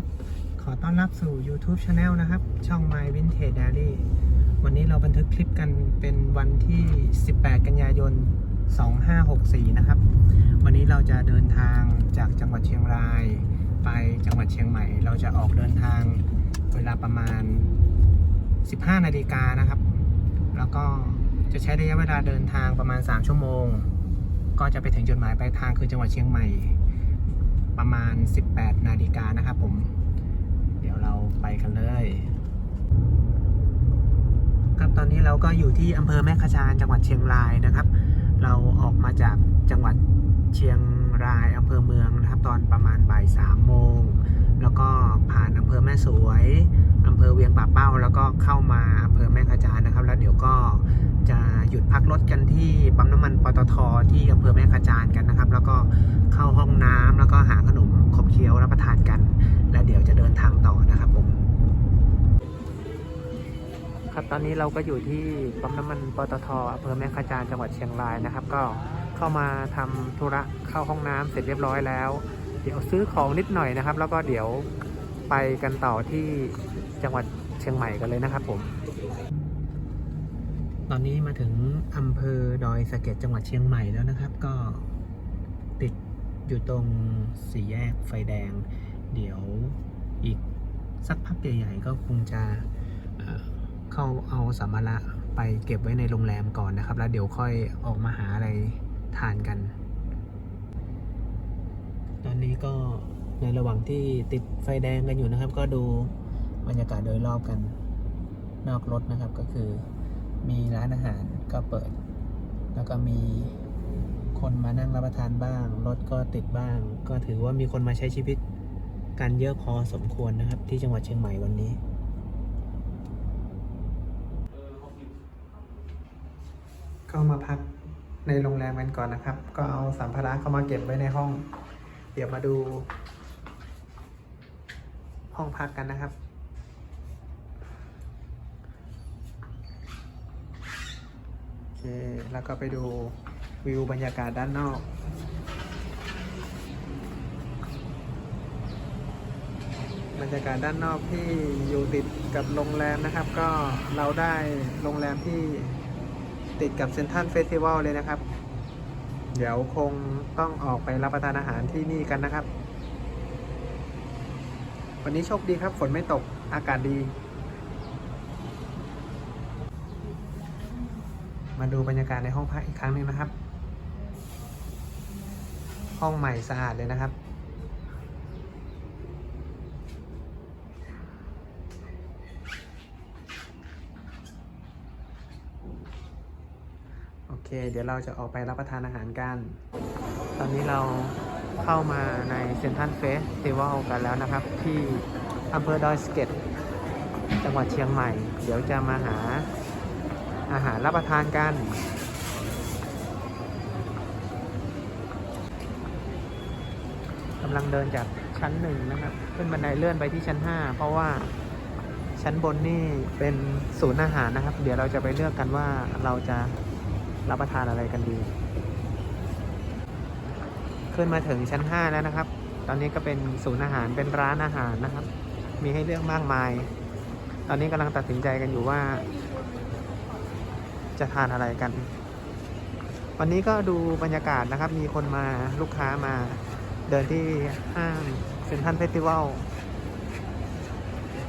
ับขอต้อนรับสู่ YouTube Channel นะครับ ช่อง My Vintage Diary วันนี้เราบันทึกคลิปกันเป็นวันที่ 18 กันยายน 2564 นะครับ วันนี้เราจะเดินทางจากจังหวัดเชียงราย ไปจังหวัดเชียงใหม่ เราจะออกเดินทางเวลาประมาณ 15 นาฬิกานะครับ แล้วก็จะใช้ระยะเวลาเดินทางประมาณ 3 ชั่วโมง ก็จะไปถึงจุดหมายปลายทางคือจังหวัดเชียงใหม่ ประมาณ 18 นาฬิกานะครับผม เดี๋ยวเราไปกันเลย ครับตอนนี้เราก็อยู่ที่อำเภอแม่ขชานจังหวัดเชียงรายนะครับ เราออกมาจากจังหวัดเชียงรายอำเภอเมืองนะครับ ตอนประมาณบ่ายสามโมง แล้วก็ผ่านอำเภอแม่สวย ภอเวียงป่าเป้า แล้วก็เข้ามาอำเภอแม่ขจานนะครับ แล้วเดี๋ยวก็จะหยุดพักรถกันที่ปั๊มน้ำมันปตทที่อำเภอแม่ขจานกันนะครับ แล้วก็เข้าห้องน้ำแล้วก็หาขนมขบเคี้ยวรับประทานกัน แล้วเดี๋ยวจะเดินทางต่อนะครับผมครับตอนนี้เราก็อยู่ที่ปั๊มน้ำมันปตทอำเภอแม่ขจานจังหวัดเชียงรายนะครับ ก็เข้ามาทำธุระเข้าห้องน้ำเสร็จเรียบร้อยแล้ว เดี๋ยวซื้อของนิดหน่อยนะครับ แล้วก็เดี๋ยวไปกันต่อที่ จังหวัดเชียงใหม่กันเลยนะครับผม ตอนนี้มาถึงอำเภอดอยสะเก็ดจังหวัดเชียงใหม่แล้วนะครับ ก็ติดอยู่ตรงสี่แยกไฟแดง เดี๋ยวอีกสักพักใหญ่ๆก็คงจะเข้าเอาสัมภาระไปเก็บไว้ในโรงแรมก่อนนะครับ แล้วเดี๋ยวค่อยออกมาหาอะไรทานกัน ตอนนี้ก็ในระหว่างที่ติดไฟแดงกันอยู่นะครับ ก็ดู บรรยากาศโดยรอบกันนอกรถนะครับก็คือมีร้านอาหารก็เปิด แล้วก็มีคนมานั่งรับประทานบ้าง รถก็ติดบ้าง ก็ถือว่ามีคนมาใช้ชีวิตกันเยอะพอสมควรนะครับ ที่จังหวัดเชียงใหม่วันนี้ก็มาพักในโรงแรมกันก่อนนะครับ ก็เอาสัมภาระเข้ามาเก็บไว้ในห้อง เดี๋ยวมาดู ห้องพักกันนะครับ โอ เค แล้วก็ไปดูวิวบรรยากาศด้านนอก บรรยากาศด้านนอกที่อยู่ติดกับโรงแรมนะครับ ก็เราได้โรงแรมที่ติดกับเซนทรัลเฟสติวัลเลยนะครับ เดี๋ยวคงต้องออกไปรับประทานอาหารที่นี่กันนะครับ วันนี้โชคดีครับ ฝนไม่ตกอากาศดี มาดูบรรยากาศในห้องพักอีกครั้งหนึ่งนะครับ ห้องใหม่สะอาดเลยนะครับ โอเค เดี๋ยวเราจะออกไปรับประทานอาหารกัน ตอนนี้เราเข้ามาในเซนทันเฟสติวัลกันแล้วนะครับ ที่อำเภอดอยสะเก็ตจังหวัดเชียงใหม่ เดี๋ยวจะมาหา อาหารรับประทานกัน กำลังเดินจากชั้นหนึ่งนะครับ ขึ้นบันไดเลื่อนไปที่ชั้น5เพราะว่าชั้นบนนี่เป็นศูนย์อาหารนะครับ เดี๋ยวเราจะไปเลือกกันว่าเราจะรับประทานอะไรกันดี ขึ้นมาถึงชั้น5แล้วนะครับ ตอนนี้ก็เป็นศูนย์อาหารเป็นร้านอาหารนะครับ มีให้เลือกมากมาย ตอนนี้กำลังตัดสินใจกันอยู่ว่า จะทานอะไรกัน วันนี้ก็ดูบรรยากาศนะครับ มีคนมาลูกค้ามาเดินที่ห้างเซ็นทรัลเฟสติวัล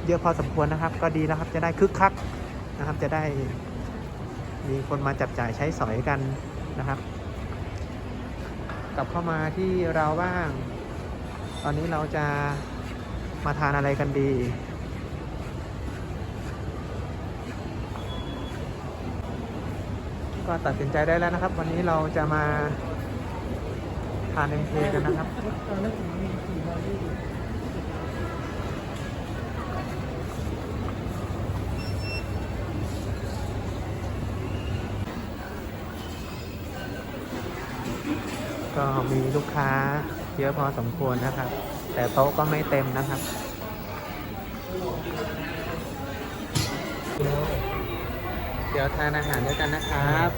เยอะพอสมควรนะครับ ก็ดีแล้วครับจะได้คึกคักนะครับ จะได้มีคนมาจับจ่ายใช้สอยกันนะครับ กลับเข้ามาที่เราบ้าง ตอนนี้เราจะมาทานอะไรกันดี ก็ตัดสินใจได้แล้วนะครับ วันนี้เราจะมาทานเอ็มเคกันนะครับก็มีลูกค้าเยอะพอสมควรนะครับ แต่โต๊ะก็ไม่เต็มนะครับ เดี๋ยวทานอาหารด้วยกันนะครับ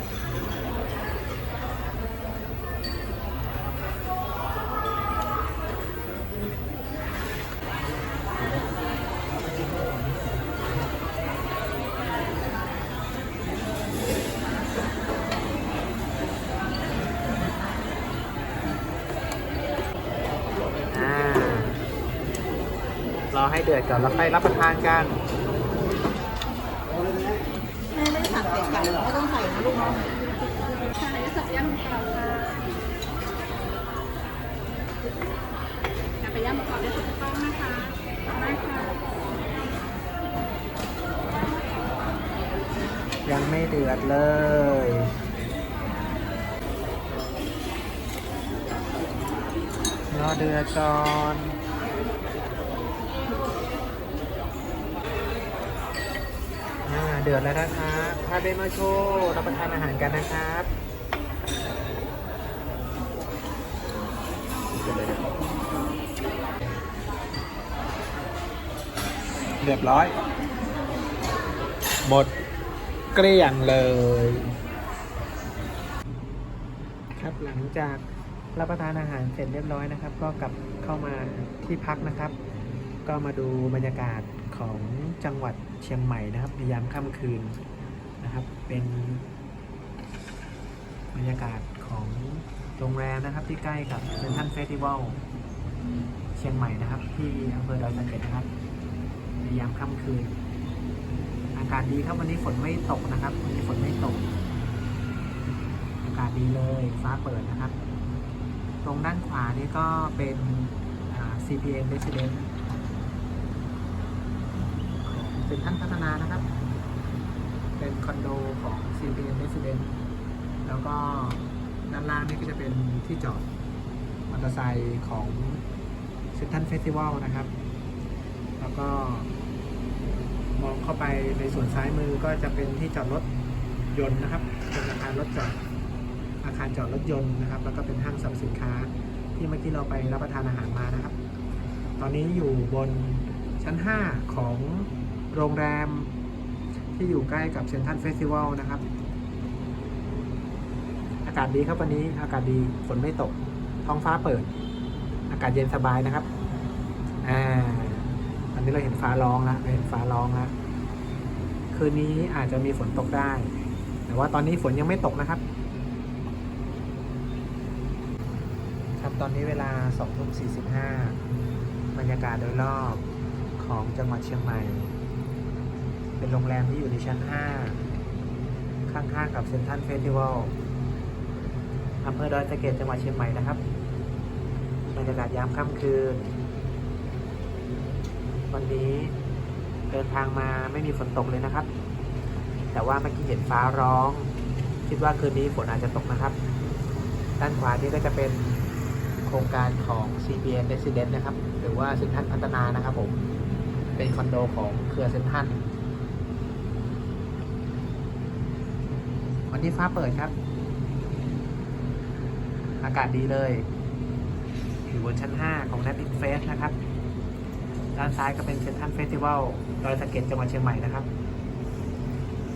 รอให้เดือดก่อนแล้วค่อยรับประทานกัน ไก่ไม่ต้องใส่นะลูกเนาะใช่สับย่างเปล่าค่ะไปย่างมะพร้าวได้ถูกต้องนะคะได้ค่ะยังไม่เดือดเลยรอเดือดก่อน อ่าเดือดแล้วนะครับพาเดมาโชว์รับประทานอาหารกันนะครับเรียบร้อย หมดเกลี้ยงเลย ครับหลังจากรับประทานอาหารเสร็จเรียบร้อยนะครับ ก็กลับเข้ามาที่พักนะครับ ก็มาดูบรรยากาศ ของจังหวัดเชียงใหม่นะครับในยามค่ำคืนนะครับ เป็นบรรยากาศของโรงแรมนะครับที่ใกล้กับเซนทรัลเฟสติวัลเชียงใหม่นะครับ ที่อำเภอดอยสะเก็ดนะครับในยามค่ำคืน อากาศดีครับวันนี้ฝนไม่ตกนะครับวันนี้ฝนไม่ตก อากาศดีเลยฟ้าเปิดนะครับ ตรงด้านขวานี่ก็เป็น CPN Residence ของ เป็นท่านพัฒนานะครับ เป็นคอนโดของ CPN Residence แล้วก็ด้านล่างนี่ก็จะเป็นที่จอดมอเตอร์ไซค์ของเซนทันเฟสติวัลนะครับ แล้วก็มองเข้าไปในส่วนซ้ายมือก็จะเป็นที่จอดรถยนต์นะครับ เป็นอาคารรถจอดอาคารจอดรถยนต์นะครับ แล้วก็เป็นห้างสรรพสินค้าที่เมื่อกี้เราไปรับประทานอาหารมานะครับ ตอนนี้อยู่บนชั้น 5 ของ โรงแรมที่อยู่ใกล้กับเซนทันเฟสติวัลนะครับ อากาศดีครับวันนี้ อากาศดีฝนไม่ตก ท้องฟ้าเปิด อากาศเย็นสบายนะครับอ่าอันนี้เราเห็นฟ้าร้องแล้วเราเห็นฟ้าร้องแล้วคืนนี้อาจจะมีฝนตกได้ แต่ว่าตอนนี้ฝนยังไม่ตกนะครับ ครับตอนนี้เวลา2ทุ่ม45บรรยากาศโดยรอบของจังหวัดเชียงใหม่ เป็นโรงแรมที่อยู่ในชั้น 5 ข้างๆกับเซ็นทรัลเฟสติวัลอำเภอดอยสะเก็ดจังหวัดเชียงใหม่นะครับบรรยากาศยามค่ำคืน วันนี้เดินทางมาไม่มีฝนตกเลยนะครับ แต่ว่าเมื่อกี้เห็นฟ้าร้อง คิดว่าคืนนี้ฝนอาจจะตกนะครับ ด้านขวานี่ก็จะเป็นโครงการของ CPN Resident นะครับ หรือว่าเซ็นทรัลพัฒนานะครับผม เป็นคอนโดของเครือเซ็นทรัล วันนี้ฟ้าเปิดครับ อากาศดีเลย อยู่บนชั้น 5 ของ n a p i n Face นะครับ ด้านซ้ายก็เป็นเซนทรัลเฟสติวัลดอยสะเก็ดจังหวัดเชียงใหม่นะครับ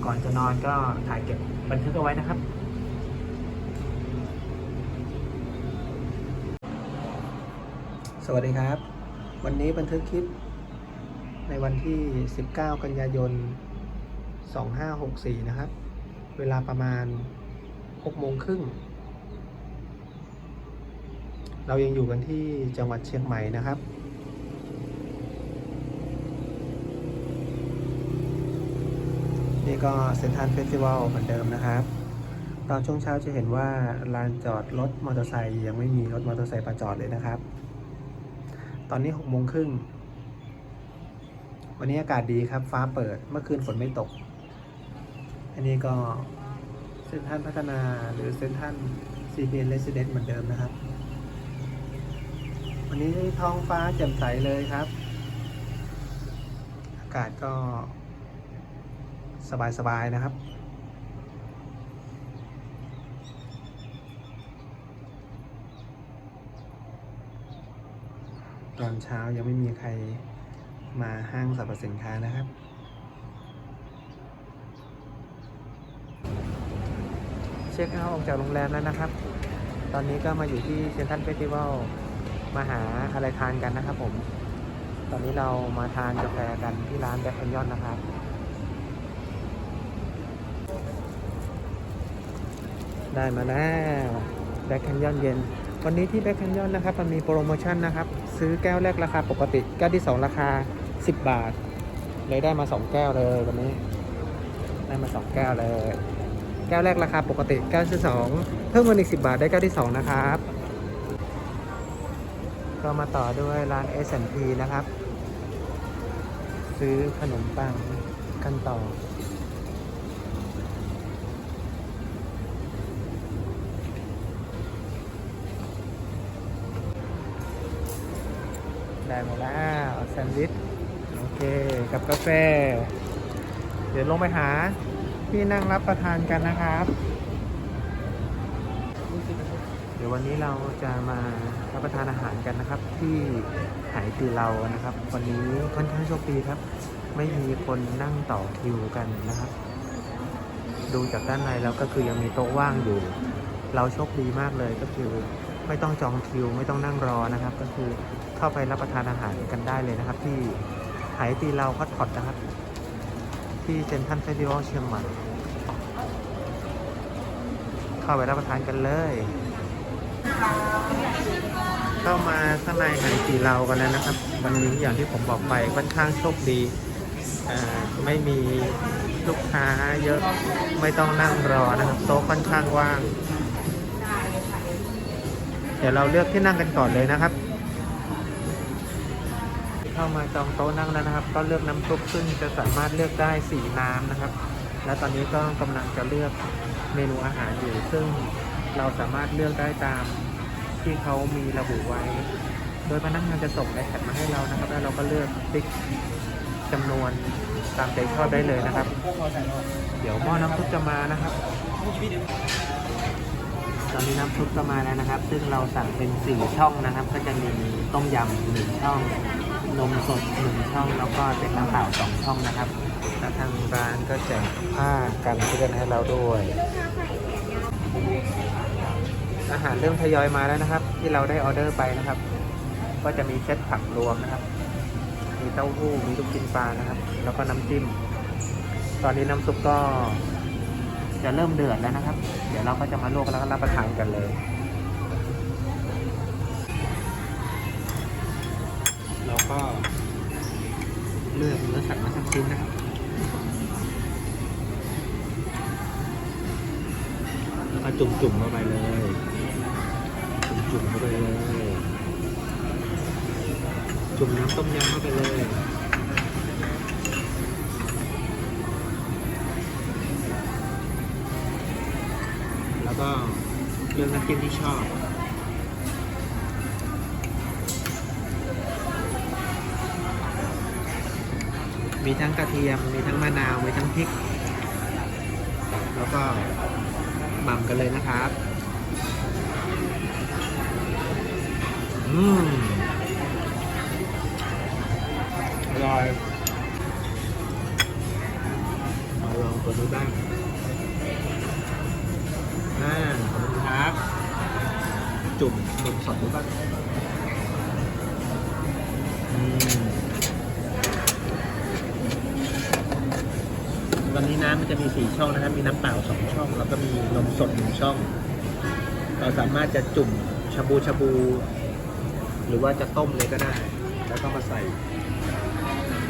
ก่อนจะนอนก็ถ่ายเก็บบันทึกเอาไว้นะครับสวัสดีครับ วันนี้บันทึกคลิป ในวันที่ 19 กันยายน 2564 นะครับ เวลาประมาณ6โมงครึ่ง เรายังอยู่กันที่จังหวัดเชียงใหม่นะครับนี่ก็เซนทรัลเฟสติวัลเหมือนเดิมนะครับ ตอนช่วงเช้าจะเห็นว่าลานจอดรถมอเตอร์ไซค์ยังไม่มีรถมอเตอร์ไซค์มาจอดเลยนะครับ ตอนนี้หกโมงครึ่ง วันนี้อากาศดีครับ ฟ้าเปิด เมื่อคืนฝนไม่ตก อันนี้ก็เซนทรัลพัฒนาหรือเซนทรัลซีพีเอ็นเรสซิเดนต์เหมือนเดิมนะครับ วันนี้ท้องฟ้าแจ่มใสเลยครับ อากาศก็สบายๆนะครับตอนเช้ายังไม่มีใครมาห้างสรรพสินค้านะครับ ช็คเอาท์ออกจากโรงแรมแล้วนะครับ ตอนนี้ก็มาอยู่ที่เซนทรัลเฟสติวัลมาหาอะไรทานกันนะครับผม ตอนนี้เรามาทานกาแฟกันที่ร้านแบ็คแคนยอนนะครับ ได้มาแล้วแบ็คแคนยอนเย็น วันนี้ที่แบ็คแคนยอนนะครับมันมีโปรโมชั่นนะครับ ซื้อแก้วแรกราคาปกติแก้วที่ 2 ราคา 10 บาท เลยได้มา 2 แก้วเลยวันนี้ ได้มา 2 แก้วเลย แก้วแรกราคาปกติแก้วที่2เพิ่มเงินอีก10บาทได้แก้วที่2นะครับ ก็มาต่อด้วยร้าน S&P นะครับ ซื้อขนมปังกันต่อได้มาแล้วแซนด์วิช โอเค กับกาแฟ เดี๋ยวลงไปหา ที่นั่งรับประทานกันนะครับ เดี๋ยววันนี้เราจะมารับประทานอาหารกันนะครับ ที่ไหตีเรานะครับ วันนี้ค่อนข้างโชคดีครับ ไม่มีคนนั่งต่อคิวกันนะครับ ดูจากด้านในแล้วก็คือยังมีโต๊ะว่างอยู่ เราโชคดีมากเลยก็คือไม่ต้องจองคิวไม่ต้องนั่งรอนะครับ ก็คือเข้าไปรับประทานอาหารกันได้เลยนะครับ ที่ไหตีเราฮอตพอตนะครับ ที่เซนทรัลเฟสติวัลเชียงใหม่ เข้าไปรับประทานกันเลย เข้ามาข้างในไหตีเรากันแล้วนะครับ วันนี้อย่างที่ผมบอกไปค่อนข้างโชคดี ไม่มีลูกค้าเยอะไม่ต้องนั่งรอนะครับโต๊ะค่อนข้างว่าง เดี๋ยวเราเลือกที่นั่งกันก่อนเลยนะครับ เข้ามาจองโต๊ะนั่งแล้วนะครับ ก็เลือกน้ำซุปซึ่งจะสามารถเลือกได้สี่น้ำนะครับ และตอนนี้ก็กำลังจะเลือกเมนูอาหารอยู่ ซึ่งเราสามารถเลือกได้ตามที่เขามีระบุไว้ โดยพนักงานจะส่งไอแพดมาให้เรานะครับ แล้วเราก็เลือกติ๊กจำนวนตามใจชอบได้เลยนะครับ เดี๋ยวหม้อน้ำซุปจะมานะครับ ตอนนี้น้ำซุปก็มาแล้วนะครับ ซึ่งเราสั่งเป็นสี่ช่องนะครับ ก็จะมีต้มยำหนึ่งช่อง นมสดหนึ่งช่องแล้วก็เป็นน้ำเปล่าสองช่องนะครับและทางร้านก็แจกผ้ากันเปื้อนให้เราด้วย อาหารเริ่มทยอยมาแล้วนะครับ ที่เราได้ออเดอร์ไปนะครับ ก็จะมีเซตผักรวมนะครับ มีเต้าหู้มีลูกชิ้นปลานะครับ แล้วก็น้ำจิ้ม ตอนนี้น้ำซุปก็จะเริ่มเดือดแล้วนะครับ เดี๋ยวเราก็จะมาลวกแล้วก็รับประทานกันเลย ก็เลือกเนื้อสัตว์มาสักชิ้นนะครับแล้วก็จุ่มๆเข้าไปเลย จุ่มๆเข้าไปเลย จุ่มน้ำต้มยำเข้าไปเลยแล้วก็เลือกน้ำจิ้มที่ชอบ มีทั้งกระเทียม มีทั้งมะนาว มีทั้งพริก แล้วก็หม่ำกันเลยนะครับ อืมอร่อยมาลองตัวนี้บ้างอ่าขอบคุณครับ จุ่มนมสดดูบ้างอืม วันนี้น้ำมันจะมีสี่ช่องนะครับ มีน้ำเปล่าสองช่อง แล้วก็มีนมสดหนึ่งช่อง เราสามารถจะจุ่มชาบูชาบู หรือว่าจะต้มเลยก็ได้ แล้วก็มาใส่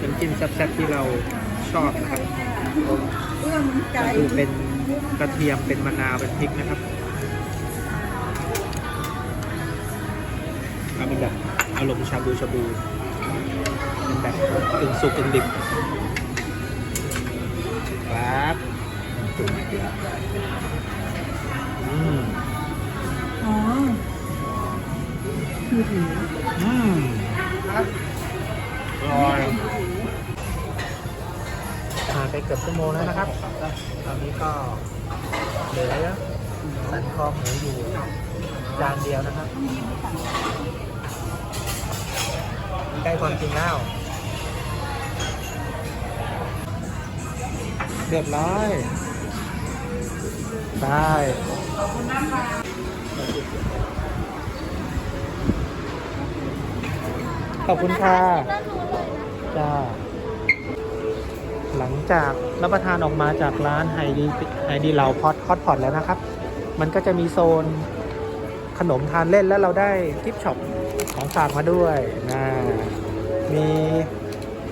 น้ำจิ้มแซ่บๆที่เราชอบนะครับก็คือเป็นกระเทียมเป็นมะนาวเป็นพริกนะครับเอาเป็นแบบอารมณ์ชาบูชาบูเป็นแบบกึ่งสุกกึ่งดิบ ครับอืมอ๋อคือถืออืมอร่อยผ่านไปเกือบชั่วโมงแล้วนะครับ ตอนนี้ก็เหลือสันคอหมูอยู่จานเดียวนะครับ ใกล้ความจริงแล้ว เรียบร้อยได้ขอบคุณค่ะจ้าหลังจากรับประทานออกมาจากร้านไฮดีไฮดีเหลาพอตคอตพอตแล้วนะครับ มันก็จะมีโซนขนมทานเล่นแล้วเราได้กิฟช็อปของฝากมาด้วยนะมี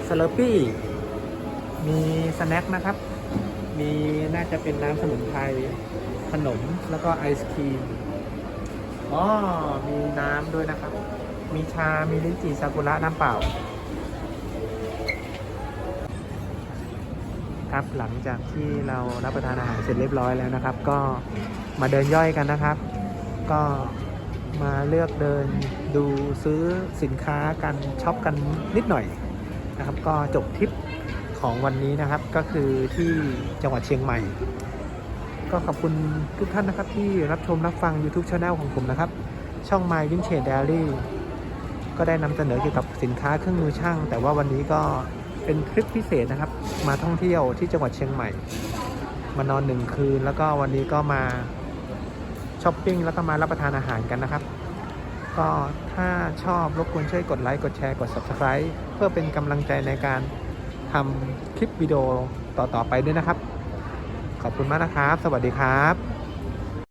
สเลอร์ปี้มีสแน็คนะครับ มีน่าจะเป็นน้ำสมุนไพรขนมแล้วก็ไอศครีมอ๋อมีน้ำด้วยนะครับ มีชา มีลิ้นจี่ซากุระน้ำเปล่า ครับหลังจากที่เรารับประทานอาหารเสร็จเรียบร้อยแล้วนะครับ ก็มาเดินย่อยกันนะครับ ก็มาเลือกเดินดูซื้อสินค้ากันช็อปกันนิดหน่อยนะครับ ก็จบทริป ของวันนี้นะครับก็คือที่จังหวัดเชียงใหม่ ก็ขอบคุณทุกท่านนะครับที่รับชมรับฟัง YouTube Channel ของผมนะครับ ช่อง My Vintage Diary ก็ได้นำเสนอเกี่ยวกับสินค้าเครื่องมือช่าง แต่ว่าวันนี้ก็เป็นคลิปพิเศษนะครับ มาท่องเที่ยวที่จังหวัดเชียงใหม่ มานอนหนึ่งคืน แล้วก็วันนี้ก็มาช้อปปิ้งแล้วก็มารับประทานอาหารกันนะครับ ก็ถ้าชอบรบกวนช่วยกดไลค์กดแชร์กด Subscribe เพื่อเป็นกำลังใจในการ ทำคลิปวิดีโอต่อๆไปด้วยนะครับ ขอบคุณมากนะครับ สวัสดีครับ